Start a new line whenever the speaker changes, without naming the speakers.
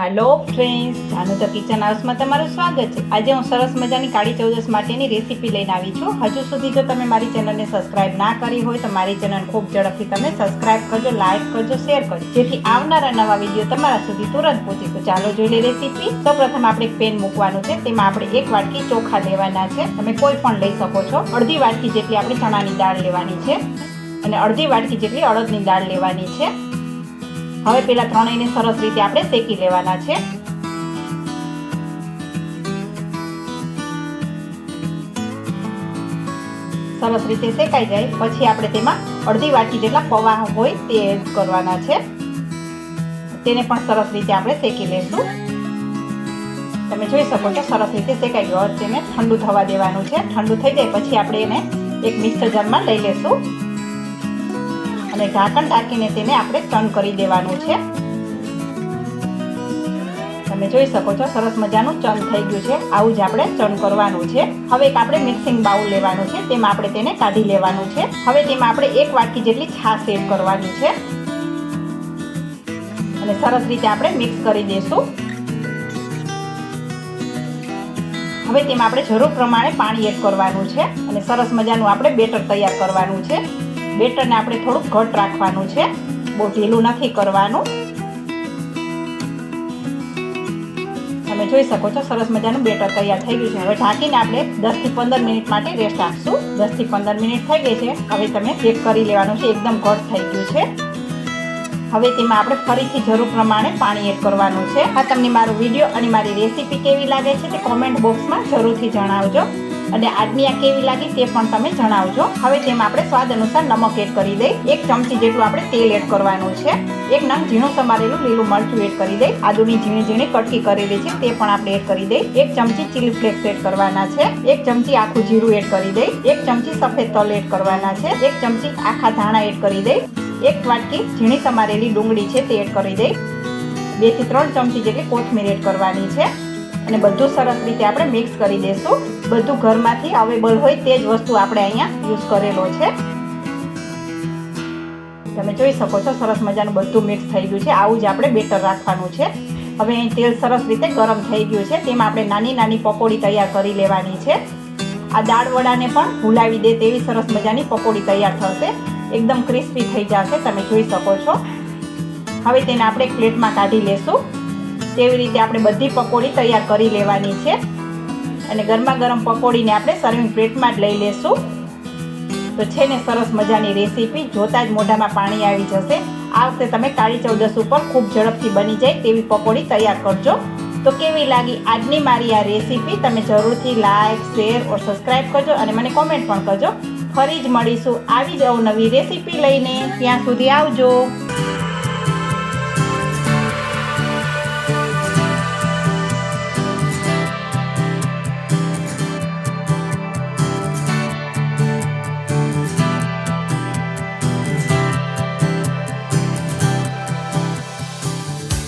Hello friends Janu the kitchen હાઉસમાં તમારું સ્વાગત છે. આજે હું સરસ મજાની કાળી ચૌદસ માટેની રેસીપી લઈને આવી છું. હજુ સુધી જો તમે મારી ચેનલને સબસ્ક્રાઇબ ના કરી હોય તો મારી ચેનલ ખૂબ ઝડપથી તમે સબસ્ક્રાઇબ કરજો લાઇક કરજો શેર કરજો. જેથી આવનારા નવા વીડિયો તમારા સુધી તુરંત પહોંચે. તો ચાલો જોઈ લે રેસીપી સૌપ્રથમ આપણે એક પેન મૂકવાનું છે. તેમાં આપણે એક વાટકી ચોખા લેવાના છે. તમે કોઈ પણ લઈ શકો છો. અડધી વાટકી જેટલી આપણે ચણાની દાળ લેવાની છે. અને અડધી વાટકી જેટલી અડદની દાળ લેવાની છે. હવે પેલા ત્રણેયને સરસ રીતે આપણે શેકી લેવાના છે. સરસ રીતે શેકાઈ જાય. પછી આપણે તેમાં અડધી વાટકી જેટલા પૌવા હોય તે એડ કરવાના છે. તેને પણ સરસ રીતે આપણે શેકી લેશું. તમે જોઈ શકો છો, સરસ રીતે શેકાઈ ગયો. તેને ઠંડુ થવા દેવાનું છે. ઠંડુ થઈ જાય પછી આપણે એને એક મિક્સર જારમાં લઈ લેશું. અને ઢાંકણ ઢાંકીને તેને આપણે ટર્ન કરી દેવાનું છે. તમે જોઈ શકો છો, સરસ મજાનું ચર્ન થઈ ગયું છે. આવું જ આપણે ચર્ન કરવાનું છે. હવે એક આપણે મિક્સિંગ બાઉલ લેવાનું છે, તેમાં આપણે તેને કાઢી લેવાનું છે. હવે તેમાં આપણે એક વાટકી જેટલી છાશ એડ કરવાની છે. અને સરસ રીતે આપણે મિક્સ કરી દઈશું હવે તેમાં આપણે જરૂર પ્રમાણે પાણી એડ કરવાનું છે અને સરસ મજાનું આપણે બેટર તૈયાર કરવાનું છે. બેટરને આપણે થોડુંક ઘટ રાખવાનું છે. બહુ ઢીલું નથી કરવાનું. તમે જોઈ શકો છો, સરસ મજાનું બેટર તૈયાર થઈ ગયું છે. હવે ઢાંકીને આપણે દસથી પંદર મિનિટ માટે રેસ્ટ આપશું. દસથી પંદર મિનિટ થઈ ગઈ છે. હવે તમે ચેક કરી લેવાનું છે. એકદમ ઘટ થઈ ગયું છે. હવે તેમાં આપણે ફરીથી જરૂર પ્રમાણે પાણી એડ કરવાનું છે. આ તમને મારો વીડિયો અને મારી રેસીપી કેવી લાગે છે તે કોમેન્ટ બોક્સમાં જરૂરથી જણાવજો. અને આજની આ કેવી લાગી તે પણ તમે જણાવજો. હવે તેમાં આપણે સ્વાદ અનુસાર નમક એડ કરી દઈ. એક ચમચી જેટલું આપણે તેલ એડ કરવાનું છે. એક નંગ ઝીણું સમારેલું લીલું મરચું એડ કરી દઈ. આદુની ઝીણી ઝીણી કટકી કરેલી છે, તે પણ આપણે એડ કરી દઈ. એક ચમચી ચીલી ફ્લેક્સ એડ કરવાના છે. એક ચમચી આખું જીરું એડ કરી દઈ. એક ચમચી સફેદ તલ એડ કરવાના છે. એક ચમચી આખા ધાણા એડ કરી દઈ. એક વાટકી ઝીણી સમારેલી ડુંગળી છે, તે એડ કરી દઈ. બેથી ત્રણ ચમચી જેટલી કોથમીર એડ કરવાની છે. અને બધું સરસ રીતે આપણે મિક્સ કરી દઈશું બધું ઘરમાંથી અવેલેબલ હોય તે જ વસ્તુ આપણે અહીંયા યુઝ કરેલો છે. તમે જોઈ શકો છો, સરસ મજાનું બધું મિક્સ થઈ ગયું છે. આવું જ આપણે બેટર રાખવાનું છે. હવે અહીં તેલ સરસ રીતે ગરમ થઈ ગયું છે. તેમાં આપણે નાની નાની પકોડી તૈયાર કરી લેવાની છે. આ દાળ વડાને પણ ભૂલાવી દે તેવી સરસ મજાની પકોડી તૈયાર થશે. એકદમ ક્રિસ્પી થઈ જશે, તમે જોઈ શકો છો. હવે તેને આપણે પ્લેટમાં કાઢી લેશું. તેવી રીતે આપણે બધી પકોડી તૈયાર કરી લેવાની છે. અને ગરમા ગરમ પકોડીને આપણે સર્વિંગ પ્લેટમાં જ લઈ લેશું. તો છે ને સરસ મજાની રેસીપી જોતા જ મોઢામાં પાણી આવી જશે. આ વખતે તમે કાળી ચૌદસ ઉપર ખૂબ ઝડપથી બની જાય તેવી પકોડી તૈયાર કરજો. તો કેવી લાગી આજની મારી આ રેસીપી તમે જરૂરથી લાઇક શેર ઓર સબસ્ક્રાઈબ કરજો અને મને કોમેન્ટ પણ કરજો. ફરી જ મળીશું આવી જ અવનવી રેસીપી લઈને. ત્યાં સુધી આવજો.